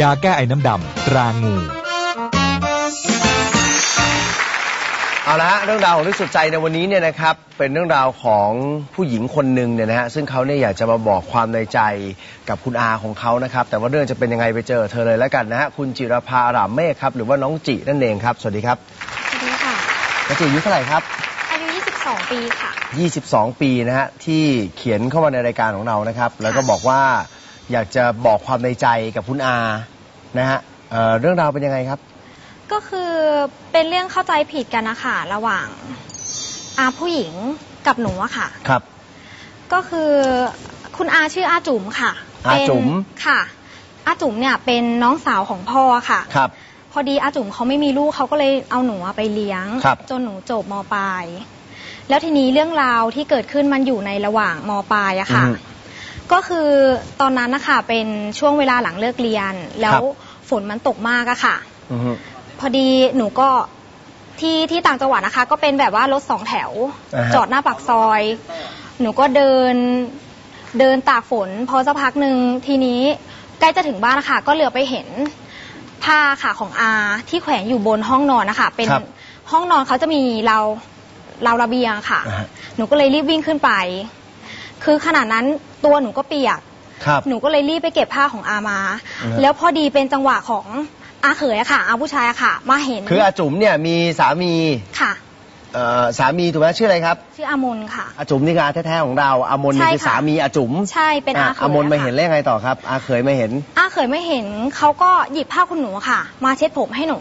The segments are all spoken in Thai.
ยาแก้ไอน้ำดำตรางู เอาละฮะเรื่องราวของที่สุดใจในวันนี้เนี่ยนะครับเป็นเรื่องราวของผู้หญิงคนหนึ่งเนี่ยนะฮะซึ่งเขาเนี่ยอยากจะมาบอกความในใจกับคุณอาของเขานะครับแต่ว่าเรื่องจะเป็นยังไงไปเจอเธอเลยแล้วกันนะฮะคุณจิรภาอารามเมฆครับหรือว่าน้องจินั่นเองครับสวัสดีครับสวัสดีค่ะน้องจิอายุเท่าไหร่ครับ อายุ 22 ปีค่ะ 22 ปีนะฮะที่เขียนเข้ามาในรายการของเรานะครับ แล้วก็บอกว่า อยากจะบอกความในใจกับคุณอานะฮะเอ่อเรื่องราวเป็นยังไงครับ ก็คือเป็นเรื่องเข้าใจผิดกันนะคะระหว่างอาผู้หญิงกับหนูอะค่ะ ครับ ก็คือคุณอาชื่ออาจุ๋มค่ะอาเป็นจุ๋ม ค่ะ อาจุ๋มเนี่ยเป็นน้องสาวของพ่อค่ะ ครับ พอดีอาจุ๋มเขาไม่มีลูกเขาก็เลยเอาหนูอะไปเลี้ยง ครับ จนหนูจบมปลาย แล้วทีนี้เรื่องราวที่เกิดขึ้นมันอยู่ในระหว่างมปลายอะค่ะ อือฮึ ก็คือตอนนั้นนะคะเป็นช่วงเวลาหลังเลิกเรียน แล้วฝนมันตกมากอะค่ะ อือฮึพอดีหนูก็ที่ที่ต่างจังหวัดนะคะ ก็เป็นแบบว่ารถสองแถวาฮะ จอดหน้าปากซอย หนูก็เดินเดินตากฝน พอสักพักหนึ่งทีนี้ใกล้จะถึงบ้านนะคะก็เหลือไปเห็นผ้าค่ะของอาที่แขวนอยู่บนห้องนอนนะคะเป็นครับห้องนอนเขาจะมีเราเราระเบียงค่ะ อ่าฮะ หนูก็เลยรีบวิ่งขึ้นไป คือขนาดนั้นตัวหนูก็เปียก ครับ หนูก็เลยรีบไปเก็บผ้าของอามา อือฮะ แล้วพอดีเป็นจังหวะของอาเขยอะค่ะ อาผู้ชายอะค่ะ มาเห็นคืออาจุ๋มเนี่ยมีสามีค่ะ เอ่อสามีถูกไหมชื่ออะไรครับ ชื่ออามนค่ะ อาจุ๋มนี่คืออาแท้ๆของเราอามนนี่ใช่คือค่ะ สามีอาจุ๋มใช่เป็นอาอะเขยอามนมาอะค่ะเห็นแล้วยังไงต่อครับ อาเขยมาเห็นอาเขยไม่เห็นเขาก็หยิบผ้าคุณหนูค่ะ มาเช็ดผมให้หนู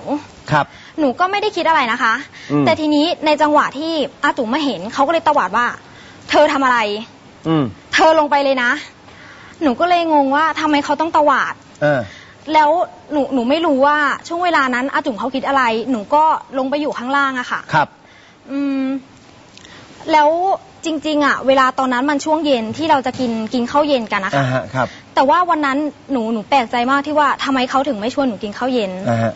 ครับ หนูก็ไม่ได้คิดอะไรนะคะ อืม แต่ทีนี้ในจังหวะที่อาจุ๋มมาเห็นเขาก็เลยตวาดว่า เธอทำอะไร อืม เธอลงไปเลยนะ หนูก็เลยงงว่าทำไมเขาต้องตวาด เออ แล้วหนูหนูไม่รู้ว่าช่วงเวลานั้นอาจุ๋มเขาคิดอะไร หนูก็ลงไปอยู่ข้างล่างอะค่ะ ครับ อืม แล้วจริง ๆอะเวลาตอนนั้นมันช่วงเย็นที่เราจะกินกินข้าวเย็นกันนะอ่าคะฮะ ครับ แต่ว่าวันนั้นหนูหนูแปลกใจมากที่ว่าทำไมเขาถึงไม่ชวนหนูกินข้าวเย็น อ่าฮะ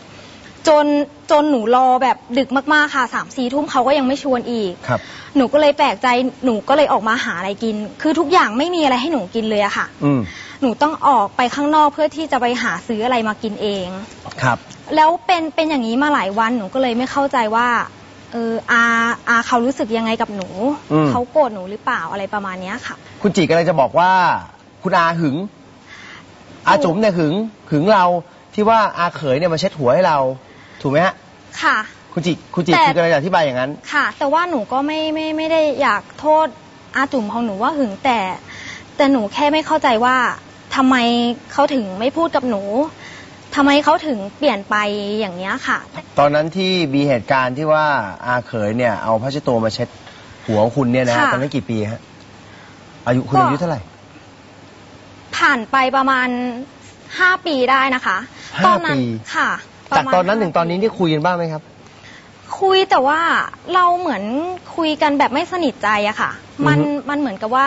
จนจนหนูรอแบบดึกมากๆค่ะสามสี่ทุ่มเขาก็ยังไม่ชวนอีก ครับ หนูก็เลยแปลกใจหนูก็เลยออกมาหาอะไรกิน คือทุกอย่างไม่มีอะไรให้หนูกินเลยอะค่ะ อืม หนูต้องออกไปข้างนอกเพื่อที่จะไปหาซื้ออะไรมากินเอง ครับ แล้วเป็นเป็นอย่างนี้มาหลายวันหนูก็เลยไม่เข้าใจว่าเอออาอาเขารู้สึกยังไงกับหนู อืม เขาโกรธหนูหรือเปล่าอะไรประมาณเนี้ยค่ะ คุณจิกำลังจะบอกว่า คุณอาหึง อาจุ๋มเนี่ยหึง หึงเราที่ว่าอาเขยเนี่ยมาเช็ดหัวให้เรา ถูกไหมฮะค่ะ คุณจิคุณจิแต่ คือกำลังจะอธิบายอย่างนั้น ค่ะ แต่ว่าหนูก็ไม่ไม่ไม่ได้อยากโทษอาจุ๋มของหนูว่าหึงแต่ แต่หนูแค่ไม่เข้าใจว่าทำไมเขาถึงไม่พูดกับหนูทำไมเขาถึงเปลี่ยนไปอย่างเนี้ยค่ะ ตอนนั้นที่มีเหตุการณ์ที่ว่าอาเขยเนี่ยเอาผ้าเช็ดตัวมาเช็ดหัวคุณเนี่ยนะฮะค่ะตอนนั้นกี่ปีฮะอายุคุณก็ อายุเท่าไหร่ ผ่านไปประมาณห้าปีได้นะคะ ห้าตอนนั้นปี ค่ะประ จากมาณตอนนั้นห้าถึงตอนนี้ปีได้คุยกันบ้างไหมครับ คุยแต่ว่าเราเหมือนคุยกันแบบไม่สนิทใจอะค่ะ มันอือฮึมันเหมือนกับว่า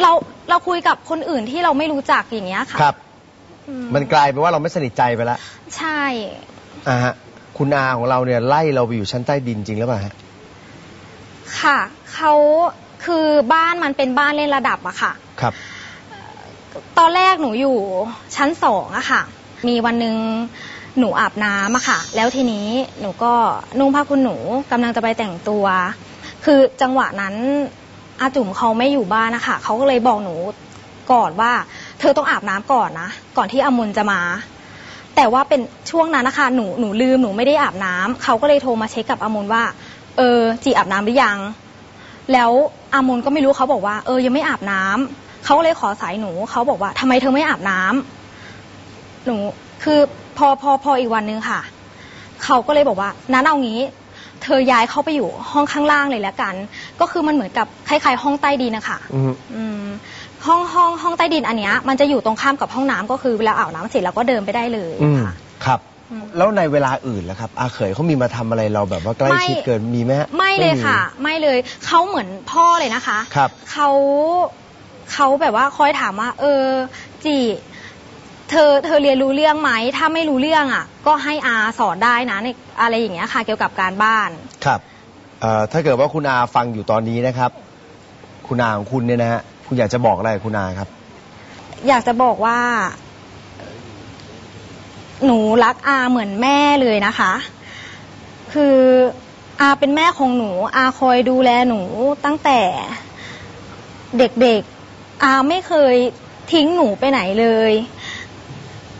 เราเราคุยกับคนอื่นที่เราไม่รู้จักอย่างเงี้ยค่ะครับอืมันกลายเป็นว่าเราไม่สนิทใจไปแล้วใช่อ่าฮะคุณอาของเราเนี่ยไล่เราไปอยู่ชั้นใต้ดินจริงหรือเปล่าฮะค่ะเขาคือบ้านมันเป็นบ้านเล่นระดับอะค่ะ ครับ ตอนแรกหนูอยู่ชั้นสองอะค่ะ มีวันหนึ่ง หนูอาบน้ำอะค่ะ แล้วทีนี้หนูก็นุ่งผ้าคุณหนูกำลังจะไปแต่งตัว คือจังหวะนั้นอาจุ๋มเขาไม่อยู่บ้านนะคะเขาก็เลยบอกหนูก่อนว่า เธอต้องอาบน้ำก่อนนะ ก่อนที่อมุลจะมา แต่ว่าเป็นช่วงนั้นนะคะหนูหนูลืมหนูไม่ได้อาบน้ำเขาก็เลยโทรมาเช็คกับอมุลว่า เออจีอาบน้ำหรือยัง แล้วอามุลก็ไม่รู้เขาบอกว่า เออยังไม่อาบน้ำเขาก็เลยขอสายหนูเขาบอกว่าทำไมเธอไม่อาบน้ำหนูคือ พอพอพออีกวันนึงค่ะ เขาก็เลยบอกว่านั้นเอางี้ เธอย้ายเข้าไปอยู่ห้องข้างล่างเลยแล้วกัน ก็คือมันเหมือนกับคล้ายๆห้องใต้ดินนะคะอืม อืมห้องห้องห้องใต้ดินอันเนี้ยมันจะอยู่ตรงข้ามกับห้องน้ำก็คือเวลาอาบน้ำเสร็จเราก็เดินไปได้เลยอืมค่ะ ครับ อืม แล้วในเวลาอื่นล่ะครับ อาเขยเขามีมาทำอะไรเราแบบว่าใกล้ชิดไม่เกินมีไหมฮะไม่เลยมีค่ะ ไม่เลยเขาเหมือนพ่อเลยนะคะ ครับ เขาเขาแบบว่าคอยถามว่า เออจี เธอเธอเรียนรู้เรื่องไหมถ้าไม่รู้เรื่องอะ ก็ให้อาสอนได้นะในอะไรอย่างเงี้ยค่ะ เกี่ยวกับการบ้าน ครับเอ่อถ้าเกิดว่าคุณอาฟังอยู่ตอนนี้นะครับ คุณอาของคุณเนี่ยนะฮะคุณอยากจะบอกอะไรกับคุณอาครับ อยากจะบอกว่า หนูรักอาเหมือนแม่เลยนะคะ คืออาเป็นแม่ของหนู อาคอยดูแลหนูตั้งแต่เด็กๆอาไม่เคยทิ้งหนูไปไหนเลย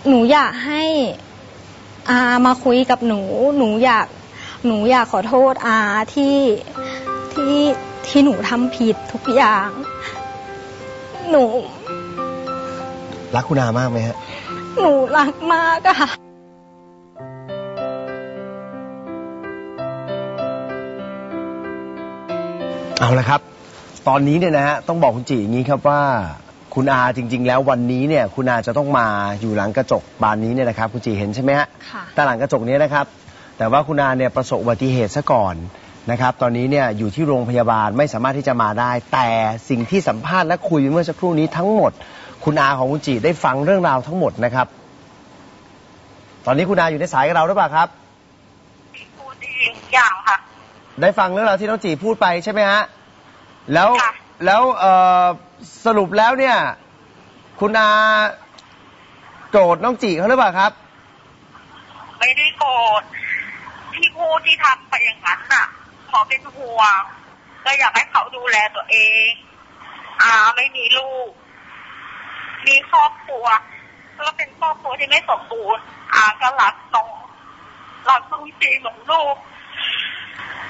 หนูอยากให้อามาคุยกับหนู หนูอยากหนูอยากขอโทษอาที่ที่ที่หนูทำผิดทุกอย่าง หนู รักคุณอามากไหมฮะ หนูรักมากอะค่ะเอาละครับ ตอนนี้เนี่ยนะฮะต้องบอกคุณจีอย่างนี้ครับว่า คุณอาจริง ๆ แล้ววันนี้เนี่ยคุณอาจะต้องมาอยู่หลังกระจกบานนี้เนี่ยนะครับคุณจีเห็นใช่ไหมฮะค่ะแต่หลังกระจกเนี้นะครับ แต่ว่าคุณอาเนี่ยประสบอุบัติเหตุซะก่อนนะครับตอนนี้เนี่ยอยู่ที่โรงพยาบาลไม่สามารถที่จะมาได้ แต่สิ่งที่สัมภาษณ์และคุยเมื่อสักครู่นี้ทั้งหมด คุณอาของคุณจีได้ฟังเรื่องราวทั้งหมดนะครับ ตอนนี้คุณอาอยู่ในสายกับเราหรือเปล่าครับพูดดีอย่างค่ะ ได้ฟังเรื่องราวที่น้องจีพูดไปใช่ไหมฮะแล้วค่ะ แล้วเอ่อ สรุปแล้วเนี่ย คุณอาโกรธน้องจีเขาหรือเปล่าครับ ไม่ได้โกรธที่พูดที่ทำไปอย่างนั้นน่ะ ขอเป็นห่วงก็อยากให้เขาดูแลตัวเองอาไม่มีลูก มีครอบครัวก็เป็นครอบครัวที่ไม่สมบูรณ์อาก็รักน้องรักน้องจีเหมือนลูก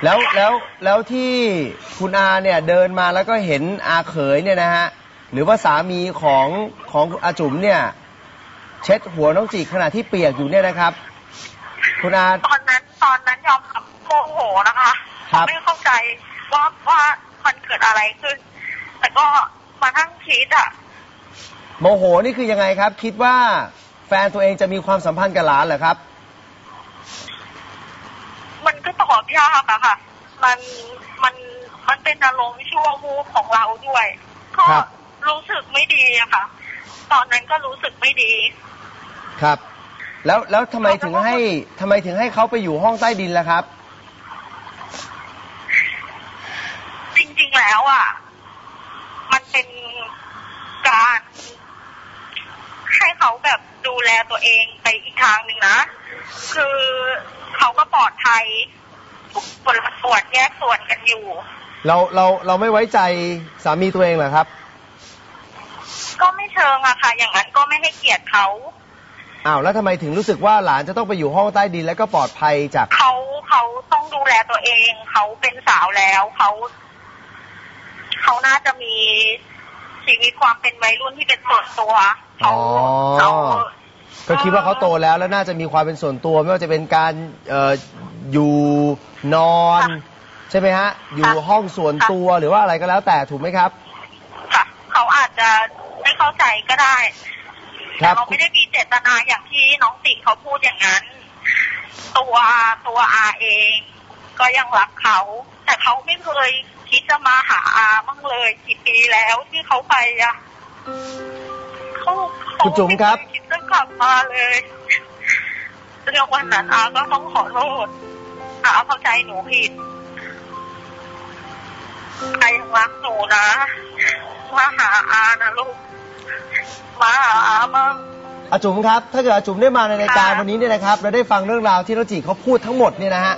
แล้วแล้วแล้วที่คุณอาเนี่ยเดินมาแล้วก็เห็นอาเขยเนี่ยนะฮะหรือว่าสามีของของอาจุ๋มเนี่ย เช็ดหัวน้องจีขณะที่เปียกอยู่เนี่ยนะครับ คุณอาตอนนั้นตอนนั้นยอมรับโมโหนะคะครับไม่เข้าใจว่าว่ามันเกิดอะไรขึ้น แต่ก็มาทั้งคิดอะโมโหนี่คือยังไงครับ คิดว่าแฟนตัวเองจะมีความสัมพันธ์กับหลานเหรอครับ มันก็ต อบยากอะค่ะ มันมันมันเป็นอารมณ์ชั่ววูบของเราด้วย ก็ครับ รู้สึกไม่ดีอะค่ะ ตอนนั้นก็รู้สึกไม่ดี ครับ แล้วแล้วทำไมถึงให้ทำไมถึงให้เขาไปอยู่ห้องใต้ดินล่ะครับ จริงๆแล้วอะมันเป็นการให้เขาแบบดูแลตัวเองไปอีกทางหนึ่งนะ คือเขาก็ปลอดภัย ทุกคนละส่วนแยกส่วนกันอยู่ เราเราเราไม่ไว้ใจสามีตัวเองเหรอครับ ก็ไม่เชิงอะค่ะ อย่างนั้นก็ไม่ให้เกียรติเขาอ้าวแล้วทำไมถึงรู้สึกว่าหลานจะต้องไปอยู่ห้องใต้ดินแล้วก็ปลอดภัยจาก เขาเขาต้องดูแลตัวเอง เขาเป็นสาวแล้วเขา เขาน่าจะมีชีวิตความเป็นวัยรุ่นที่เป็นส่วนตัวเขาอ๋อ เขา ก็คิดว่าเขาโตแล้วแล้วน่าจะมีความเป็นส่วนตัว ไม่ว่าจะเป็นการเอ่อ อยู่นอนใช่ไหมฮะ อยู่ห้องส่วนตัวหรือว่าอะไรก็แล้วแต่ถูกไหมครับ ค่ะเขาอาจจะไม่เข้าใจก็ได้ครัแต่บเราไม่ได้มีเจตนาอย่างที่น้องติเขาพูดอย่างนั้น ตัวตัวอาเอง ก็ยังรักเขา แต่เขาไม่เคยคิดจะมาหาอาบ้างเลยกี่ปีแล้วที่เขาไปอะเขาเขาคุณจุ๋มครับ ไเคยคิดจะกลับมาเลยเรื่องวันนั้นอาก็ต้องขอโทษ อาเข้าใจหนูผิดอายังรักหนูนะ มาหาอานะลูก มาหาอาบ้างอาจุ๋มครับ ถ้าเกิดอาจุ๋มได้มาในรายการค่ะวันนี้เนี่ยนะครับ เราได้ฟังเรื่องราวที่น้องจีเขาพูดทั้งหมดเนี่ยนะฮะ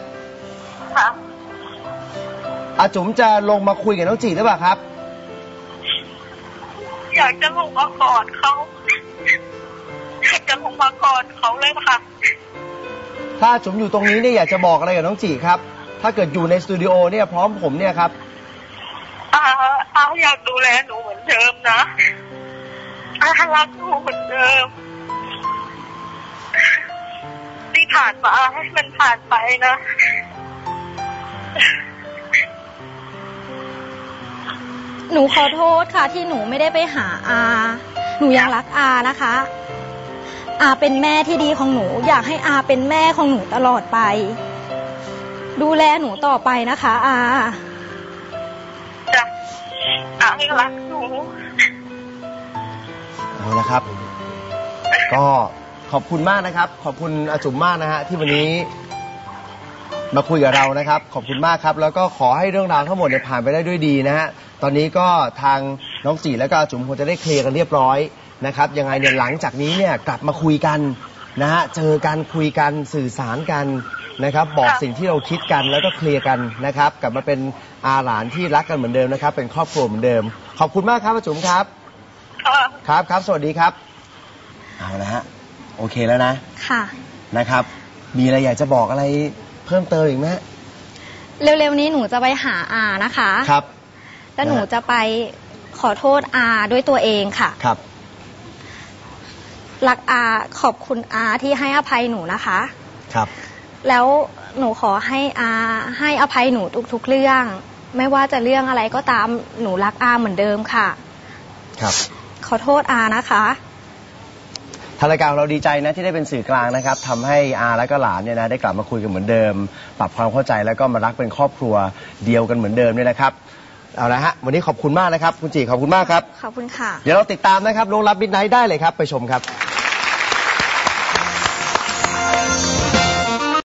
ค่ะอาจุ๋มจะลงมาคุยกับน้องจีหรือเปล่าครับ อยากจะลงมากอดเขาอยากจะลงมากอดเขาเลยค่ะ ถ้าอาจุ๋มอยู่ตรงนี้เนี่ยอยากจะบอกอะไรกับน้องจีครับ ถ้าเกิดอยู่ในสตูดิโอเนี่ยพร้อมผมเนี่ยครับอาอาอยากดูแลหนูเหมือนเดิมนะอารักหนูเหมือนเดิมที่ผ่านมาให้มันผ่านไปนะหนูขอโทษค่ะที่หนูไม่ได้ไปหาอา หนูยังรักอานะคะ อาเป็นแม่ที่ดีของหนู อยากให้อาเป็นแม่ของหนูตลอดไป ดูแลหนูต่อไปนะคะ อาจ้ะอารักหนูเอาละครับ ก็ขอบคุณมากนะครับ ขอบคุณอาจุ๋มมากนะฮะที่วันนี้ มาคุยกับเรานะครับ ขอบคุณมากครับ แล้วก็ขอให้เรื่องราวทั้งหมดเนี่ยผ่านไปได้ด้วยดีนะฮะตอนนี้ก็ทางน้องจีแล้วก็อาจุ๋มคงจะได้เคลียร์กันเรียบร้อย นะครับยังไงเนี่ยหลังจากนี้เนี่ยกลับมาคุยกันนะฮะเจอกันคุยกันสื่อสารกันนะครับบอกค่ะสิ่งที่เราคิดกันแล้วก็เคลียร์กันนะครับ กลับมาเป็นอาหลานที่รักกันเหมือนเดิมนะครับ เป็นครอบครัวเหมือนเดิม ขอบคุณมากครับป้าจุ๋มครับค่ะครับครับสวัสดีครับเอาละฮะโอเคแล้วนะค่ะนะครับ มีอะไรอยากจะบอกอะไรเพิ่มเติมอีกไหมฮะเร็วๆนี้หนูจะไปหาอานะคะ ครับ แล้วหนูจะไปขอโทษอาด้วยตัวเองค่ะ ครับ รักอาขอบคุณอาที่ให้อภัยหนูนะคะ ครับ แล้วหนูขอให้อาให้อภัยหนูทุกๆเรื่อง ไม่ว่าจะเรื่องอะไรก็ตามหนูรักอาเหมือนเดิมค่ะ ครับ ขอโทษอานะคะทางรายการของเราดีใจนะที่ได้เป็นสื่อกลางนะครับทำให้อาและก็หลานเนี่ยนะได้กลับมาคุยกันเหมือนเดิม ปรับความเข้าใจแล้วก็มารักเป็นครอบครัวเดียวกันเหมือนเดิมเนี่ยนะครับเอาละฮะวันนี้ขอบคุณมากนะครับคุณจีขอบคุณมากครับ ขอบคุณค่ะ เดี๋ยวเราติดตามนะครับลงรับมิดไนท์ได้เลยครับ ไปชมครับ